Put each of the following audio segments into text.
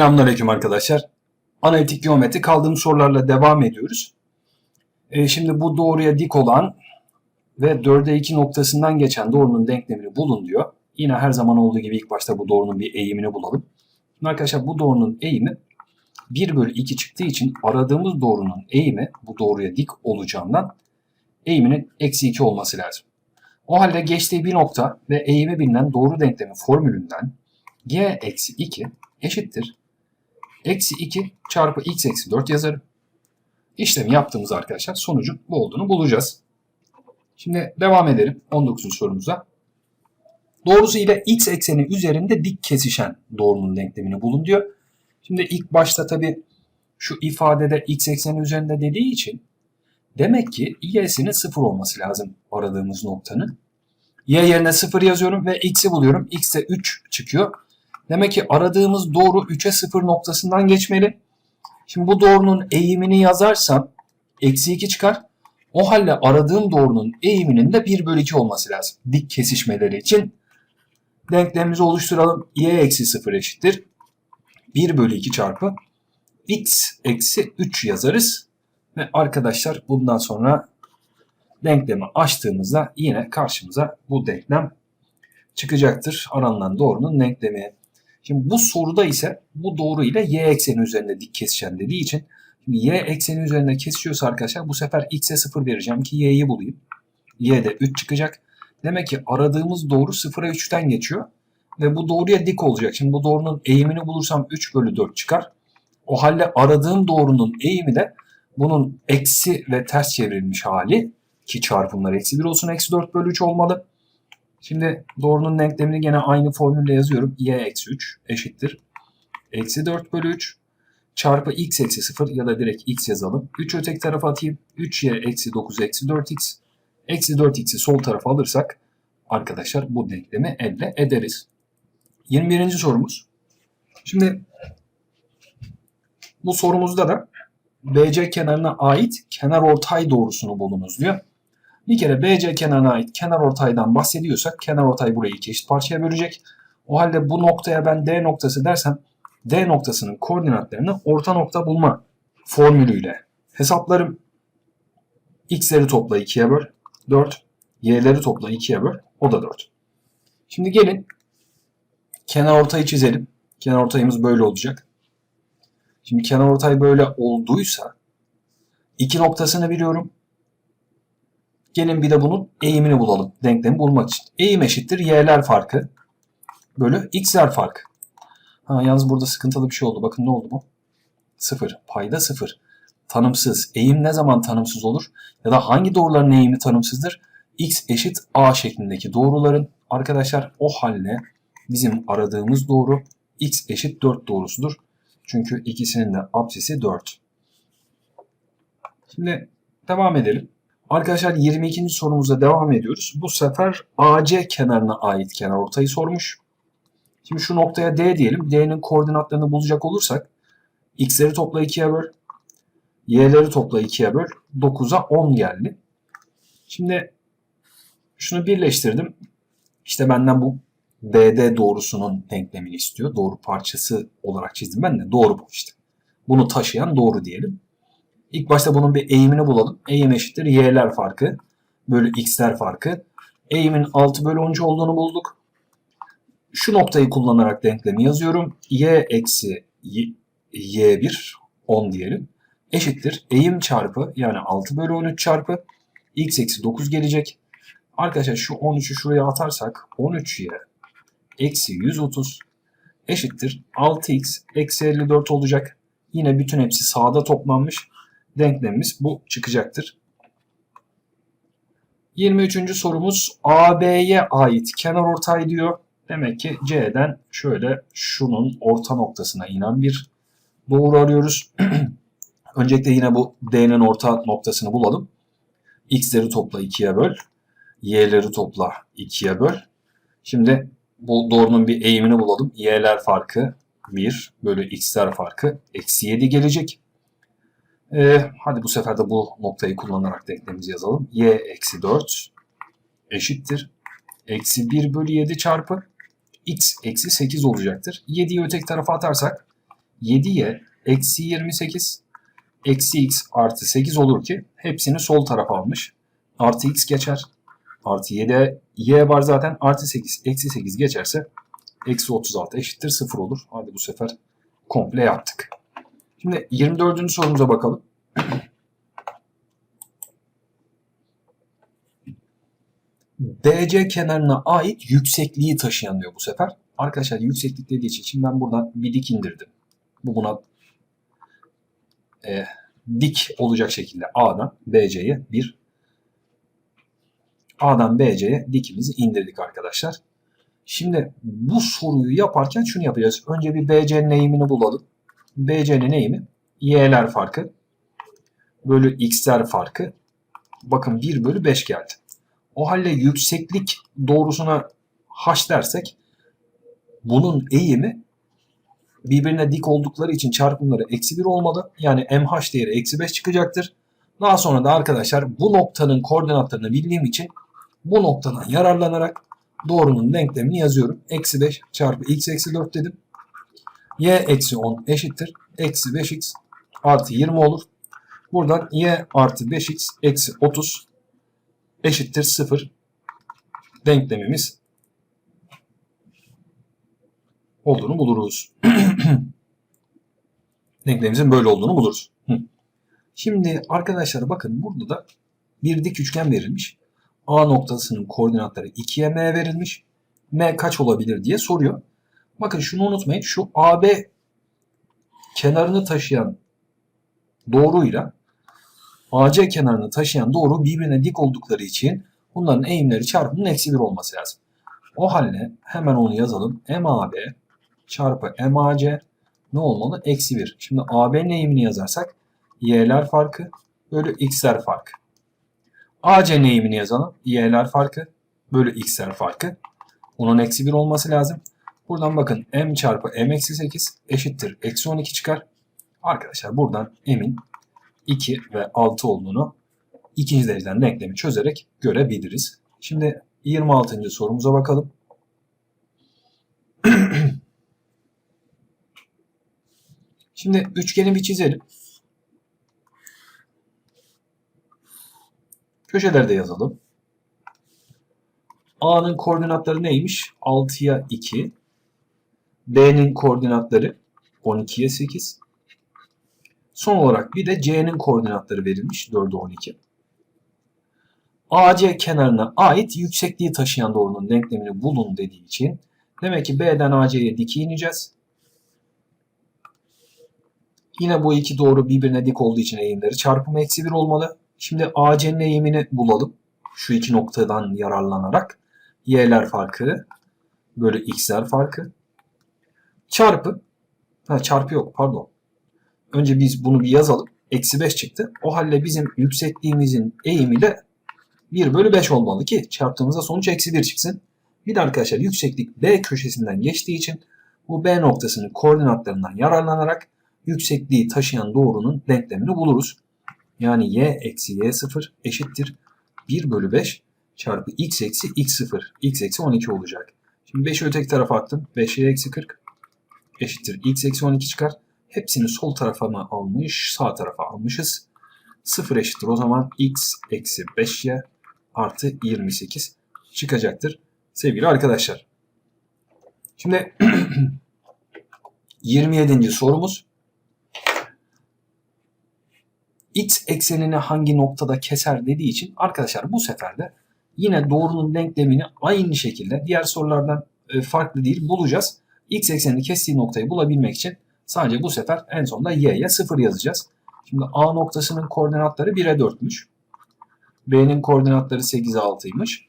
Selamünaleyküm arkadaşlar. Analitik geometri kaldığımız sorularla devam ediyoruz. Ee, şimdi bu doğruya dik olan ve 4'e 2 noktasından geçen doğrunun denklemini bulun diyor. Yine her zaman olduğu gibi ilk başta bu doğrunun bir eğimini bulalım. Şimdi arkadaşlar bu doğrunun eğimi 1 bölü 2 çıktığı için aradığımız doğrunun eğimi bu doğruya dik olacağından eğiminin eksi 2 olması lazım. O halde geçtiği bir nokta ve eğimi bilinen doğru denklemi formülünden g eksi 2 eşittir. Eksi 2 çarpı x eksi 4 yazarım. İşlemi yaptığımız arkadaşlar sonucun bu olduğunu bulacağız. Şimdi devam edelim 19. sorumuza. Doğrusu ile x ekseni üzerinde dik kesişen doğrunun denklemini bulun diyor. Şimdi ilk başta tabi şu ifadede x ekseni üzerinde dediği için demek ki y'sinin 0 olması lazım aradığımız noktanın. y yerine 0 yazıyorum ve x'i buluyorum. x de 3 çıkıyor. Demek ki aradığımız doğru 3'e 0 noktasından geçmeli. Şimdi bu doğrunun eğimini yazarsam eksi 2 çıkar. O halde aradığım doğrunun eğiminin de 1 bölü 2 olması lazım. Dik kesişmeleri için denklemimizi oluşturalım. y eksi 0 eşittir. 1 bölü 2 çarpı x eksi 3 yazarız. Ve arkadaşlar bundan sonra denklemi açtığımızda yine karşımıza bu denklem çıkacaktır. Aranılan doğrunun denklemi. Şimdi bu soruda ise bu doğru ile y ekseni üzerinde dik kesişen dediği için şimdi y ekseni üzerinde kesişiyorsa arkadaşlar bu sefer x'e 0 vereceğim ki y'yi bulayım. y'de 3 çıkacak. Demek ki aradığımız doğru 0'a 3'ten geçiyor. Ve bu doğruya dik olacak. Şimdi bu doğrunun eğimini bulursam 3 bölü 4 çıkar. O halde aradığım doğrunun eğimi de bunun eksi ve ters çevrilmiş hali ki çarpımlar eksi 1 olsun eksi 4 bölü 3 olmalı. Şimdi doğrunun denklemini gene aynı formülle yazıyorum. y eksi 3 eşittir. Eksi 4 bölü 3 çarpı x eksi 0 ya da direkt x yazalım. 3 öteki tarafa atayım. 3y eksi 9 eksi 4x. Eksi 4x'i sol tarafa alırsak arkadaşlar bu denklemi elde ederiz. 21. sorumuz. Şimdi bu sorumuzda da BC kenarına ait kenar ortay doğrusunu bulunuz diyor. Bir kere BC kenarına ait kenar ortaydan bahsediyorsak kenar ortay burayı iki eşit parçaya bölecek. O halde bu noktaya ben D noktası dersem D noktasının koordinatlarını orta nokta bulma formülüyle hesaplarım. X'leri topla 2'ye böl 4. Y'leri topla 2'ye böl o da 4. Şimdi gelin kenar ortayı çizelim. Kenar ortayımız böyle olacak. Şimdi kenar ortay böyle olduysa iki noktasını biliyorum. Gelin bir de bunun eğimini bulalım. Denklemi bulmak için. Eğim eşittir y'ler farkı bölü x'ler farkı. Ha, yalnız burada sıkıntılı bir şey oldu. Bakın ne oldu bu? 0. Payda 0. Tanımsız. Eğim ne zaman tanımsız olur? Ya da hangi doğruların eğimi tanımsızdır? x eşit a şeklindeki doğruların arkadaşlar o halde bizim aradığımız doğru x eşit 4 doğrusudur. Çünkü ikisinin de apsisi 4. Şimdi devam edelim. Arkadaşlar 22. sorumuza devam ediyoruz. Bu sefer AC kenarına ait kenar ortayı sormuş. Şimdi şu noktaya D diyelim. D'nin koordinatlarını bulacak olursak x'leri topla 2'ye böl. Y'leri topla 2'ye böl. 9'a 10 geldi. Şimdi şunu birleştirdim. İşte benden bu BD doğrusunun denklemini istiyor. Doğru parçası olarak çizdim ben de. Doğru bu işte. Bunu taşıyan doğru diyelim. İlk başta bunun bir eğimini bulalım. Eğim eşittir y'ler farkı bölü x'ler farkı. Eğimin 6 bölü 13 olduğunu bulduk. Şu noktayı kullanarak denklemi yazıyorum. y eksi y1 10 diyelim. Eşittir eğim çarpı yani 6 bölü 13 çarpı x eksi 9 gelecek. Arkadaşlar şu 13'ü şuraya atarsak 13y eksi 130 eşittir 6x eksi 54 olacak. Yine bütün hepsi sağda toplanmış. Denklemimiz bu çıkacaktır. 23. sorumuz AB'ye ait kenar ortay diyor. Demek ki C'den şöyle şunun orta noktasına inen bir doğru arıyoruz. Öncelikle yine bu D'nin orta noktasını bulalım. X'leri topla 2'ye böl. Y'leri topla 2'ye böl. Şimdi bu doğrunun bir eğimini bulalım. Y'ler farkı 1 bölü x'ler farkı eksi 7 gelecek. Ee, hadi bu sefer de bu noktayı kullanarak denklemimizi yazalım. y eksi 4 eşittir. Eksi 1 bölü 7 çarpı x eksi 8 olacaktır. 7'yi öteki tarafa atarsak 7y eksi 28 eksi x artı 8 olur ki hepsini sol tarafa almış. Artı x geçer. Artı 7 y var zaten. Artı 8 eksi 8 geçerse eksi 36 eşittir 0 olur. Hadi bu sefer komple yaptık. Şimdi 24. sorumuza bakalım. BC kenarına ait yüksekliği taşıyan diyor bu sefer. Arkadaşlar yükseklik dediği için ben buradan bir dik indirdim. Bu buna e, dik olacak şekilde A'dan BC'ye bir A'dan BC'ye dikimizi indirdik arkadaşlar. Şimdi bu soruyu yaparken şunu yapacağız. Önce bir BC'nin eğimini bulalım. BC'nin eğimi y'ler farkı bölü x'ler farkı. Bakın 1 bölü 5 geldi. O halde yükseklik doğrusuna h dersek bunun eğimi birbirine dik oldukları için çarpımları eksi 1 olmalı. Yani mh değeri eksi 5 çıkacaktır. Daha sonra da arkadaşlar bu noktanın koordinatlarını bildiğim için bu noktadan yararlanarak doğrunun denklemini yazıyorum. Eksi 5 çarpı x eksi 4 dedim. Y eksi 10 eşittir. Eksi 5x artı 20 olur. Buradan y artı 5x eksi 30 eşittir 0 denklemimiz olduğunu buluruz. Denklemimizin böyle olduğunu buluruz. Şimdi arkadaşlar bakın burada da bir dik üçgen verilmiş. A noktasının koordinatları 2'ye M verilmiş. M kaç olabilir diye soruyor. Bakın şunu unutmayın. Şu AB kenarını taşıyan doğruyla AC kenarını taşıyan doğru birbirine dik oldukları için bunların eğimleri çarpımının eksi 1 olması lazım. O halde hemen onu yazalım. MAB çarpı MAC ne olmalı? Eksi 1. Şimdi AB'nin eğimini yazarsak y'ler farkı bölü x'ler farkı. AC'nin eğimini yazalım. y'ler farkı bölü x'ler farkı. Onun eksi 1 olması lazım. Buradan bakın m çarpı m eksi 8 eşittir. Eksi 12 çıkar. Arkadaşlar buradan m'in 2 ve 6 olduğunu ikinci dereceden denklemi çözerek görebiliriz. Şimdi 26. sorumuza bakalım. Şimdi üçgeni bir çizelim. Köşelerde yazalım. A'nın koordinatları neymiş? 6'ya 2. B'nin koordinatları 12'ye 8. Son olarak bir de C'nin koordinatları verilmiş. 4'e 12. AC kenarına ait yüksekliği taşıyan doğrunun denklemini bulun dediği için demek ki B'den AC'ye dik ineceğiz. Yine bu iki doğru birbirine dik olduğu için eğimleri çarpımı eksi 1 olmalı. Şimdi AC'nin eğimini bulalım. Şu iki noktadan yararlanarak. Y'ler farkı bölü x'ler farkı. Çarpı. Ha, çarpı yok pardon. Önce biz bunu bir yazalım. Eksi 5 çıktı. O halde bizim yüksekliğimizin eğimi de 1 bölü 5 olmalı ki çarptığımızda sonuç eksi 1 çıksın. Bir de arkadaşlar yükseklik B köşesinden geçtiği için bu B noktasının koordinatlarından yararlanarak yüksekliği taşıyan doğrunun denklemini buluruz. Yani y eksi y0 eşittir 1 bölü 5 çarpı x eksi x0 x eksi 12 olacak. Şimdi 5'i öteki tarafa attım. 5y eksi 40 eşittir x eksi 12 çıkar. Hepsini sol tarafa mı almış sağ tarafa almışız. 0 eşittir o zaman x eksi 5y artı 28 çıkacaktır sevgili arkadaşlar. Şimdi 27. sorumuz x eksenini hangi noktada keser dediği için arkadaşlar bu sefer de yine doğrunun denklemini aynı şekilde diğer sorulardan e, farklı değil bulacağız. X eksenini kestiği noktayı bulabilmek için sadece bu sefer en sonunda y'ye 0 yazacağız. Şimdi A noktasının koordinatları 1'e 4'müş. B'nin koordinatları 8'e 6'ymış.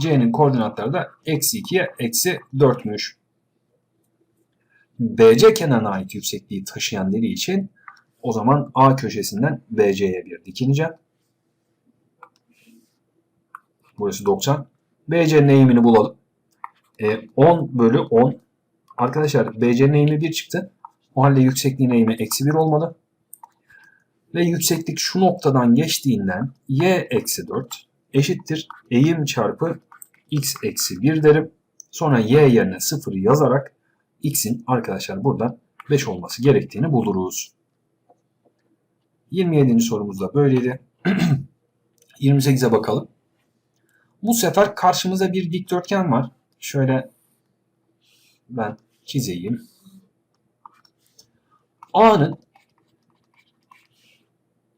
C'nin koordinatları da eksi 2'ye eksi 4'müş. BC kenarına ait yüksekliği taşıyan dediği için o zaman A köşesinden BC'ye bir dikineceğim. Burası 90. BC'nin eğimini bulalım. E, 10 bölü 10. Arkadaşlar BC'nin eğimi 1 çıktı. O halde yüksekliğin eğimi eksi 1 olmalı. Ve yükseklik şu noktadan geçtiğinden y eksi 4 eşittir eğim çarpı x eksi 1 derim. Sonra y yerine 0 yazarak x'in arkadaşlar burada 5 olması gerektiğini buluruz. 27. sorumuz da böyleydi. 28'e bakalım. Bu sefer karşımıza bir dikdörtgen var. Şöyle ben çizeyim. A'nın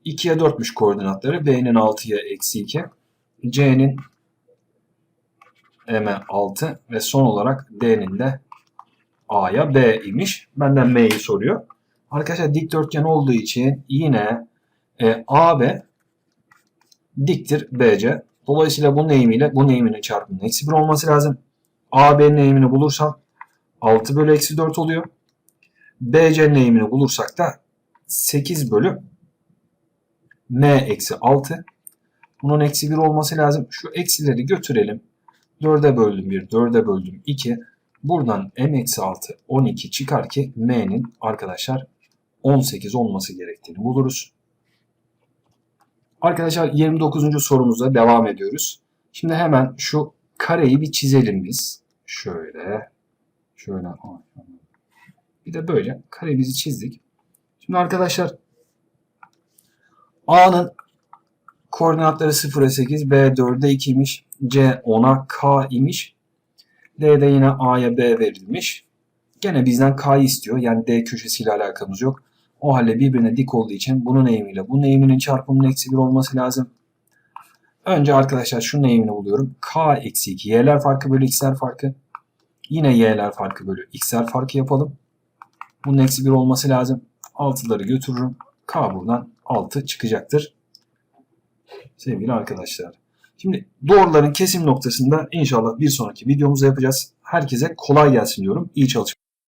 2'ye 4'müş koordinatları. B'nin 6'ya eksi 2. C'nin M'e 6 ve son olarak D'nin de A'ya B imiş. Benden M'yi soruyor. Arkadaşlar dikdörtgen olduğu için yine e, AB diktir BC. Dolayısıyla bunun eğimiyle bunun eğiminin çarpımının eksi 1 olması lazım. AB'nin eğimini bulursam 6 bölü eksi 4 oluyor. BC'nin eğimini bulursak da 8 bölü M eksi 6. Bunun eksi 1 olması lazım. Şu eksileri götürelim. 4'e böldüm 1, 4'e böldüm 2. Buradan M eksi 6 12 çıkar ki M'nin arkadaşlar 18 olması gerektiğini buluruz. Arkadaşlar 29. sorumuza devam ediyoruz. Şimdi hemen şu kareyi bir çizelim biz. Şöyle. Şöyle. Bir de böyle karemizi çizdik. Şimdi arkadaşlar A'nın koordinatları 0'a 8, B 4'e 2'ymiş, C 10'a K imiş. D'de yine A'ya B verilmiş. Gene bizden K'yı istiyor. Yani D köşesiyle alakamız yok. O halde birbirine dik olduğu için bunun eğimiyle bunun eğiminin çarpımının eksi 1 olması lazım. Önce arkadaşlar şunun eğimini buluyorum. K eksi 2 y'ler farkı bölü x'ler farkı. Yine y'ler farkı bölü x'ler farkı yapalım. Bunun eksi 1 olması lazım. 6'ları götürürüm. K buradan 6 çıkacaktır. Sevgili arkadaşlar. Şimdi doğruların kesim noktasında inşallah bir sonraki videomuzda yapacağız. Herkese kolay gelsin diyorum. İyi çalışmalar.